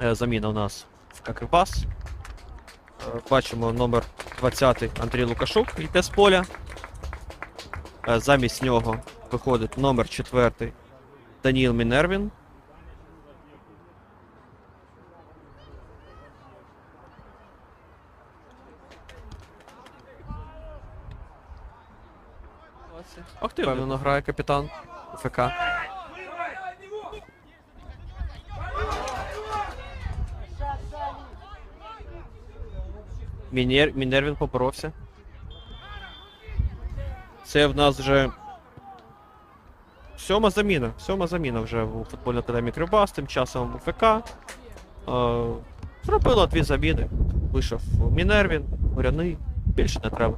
Е, Заміна у нас в Кривбас. Е, Бачимо номер 20 Андрій Лукашук йде з поля. Е, Замість нього виходить номер 4 Даніл Мінервін. Активно грає капітан ФК. Мінер... Мінервін поборовся. Це в нас вже сьома заміна. Сьома заміна вже у футбольній академії Кривбас, тим часом у ФК. Е, зробила дві заміни. Вийшов Мінервін, Горяний. Більше не треба.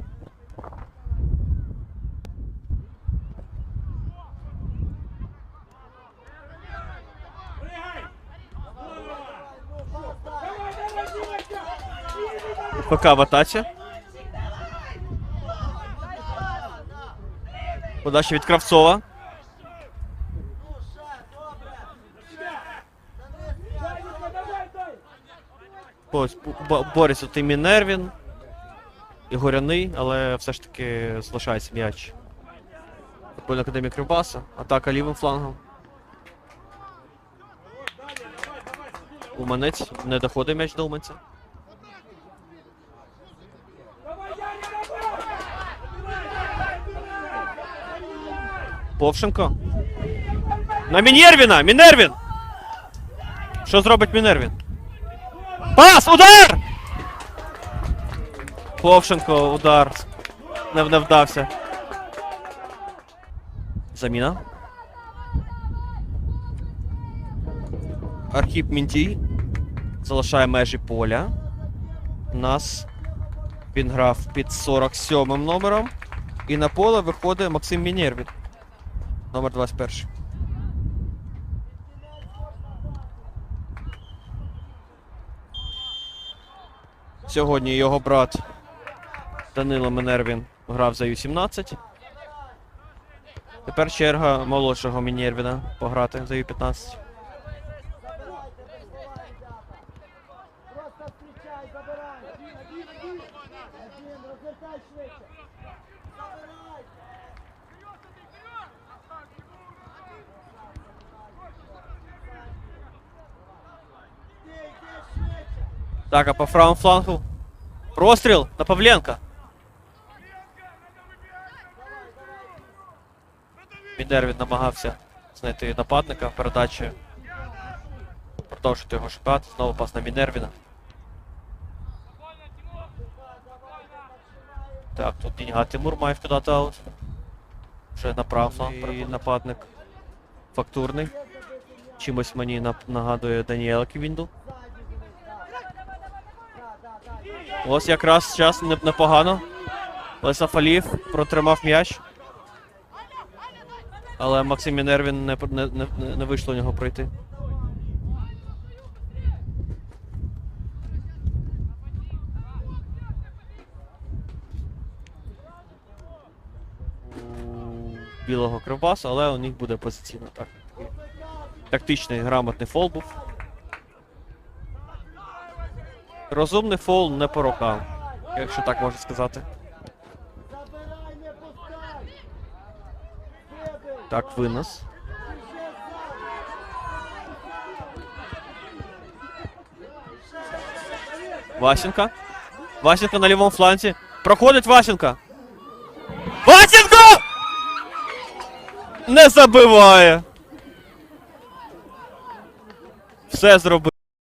ФК в атаці. Подача від Кравцова. Ось бо- бо- бореться тут і Мінервін, і Горяний, але все ж таки залишається м'яч. Футбольна академія Кривбаса. Атака лівим флангом. Уманець не доходить м'яч до Уманця. Повшенко. На Мінервіна! Мінервін! Що зробить Мінервін? Пас! Удар! Повшенко, удар. Не, не вдався. Заміна. Архіп Мінтій. Залишає межі поля. Нас він грав під 47 номером. І на поле виходить Максим Мінервін. Номер 21. Сьогодні його брат Данило Мінервін грав за Ю-17. Тепер черга молодшого Мінервіна пограти за Ю-15. Так, а по правому флангу. Простріл на Павленка. Мінервін намагався знайти нападника передачі. Продовжити його шукати. Знову пас на Мінервіна. Так, тут Діньга Тимур має вкидати аут. Вже на правий фланг і нападник. Фактурний. Чимось мені нагадує Даніела Ківінду. Ось якраз час непогано. Леса Фаліїв протримав м'яч. Але Максим Мінервін не, не, не, не- вийшло у нього пройти. Білого кривбасу, але у них буде позиційно так. Тактичний грамотний фол був. Розумний фол не по рукам, якщо так можна сказати. Так, винос. Васенко. Васенко на лівому фланці. Проходить Васенко. Васенко! Не забиває. Все зробив.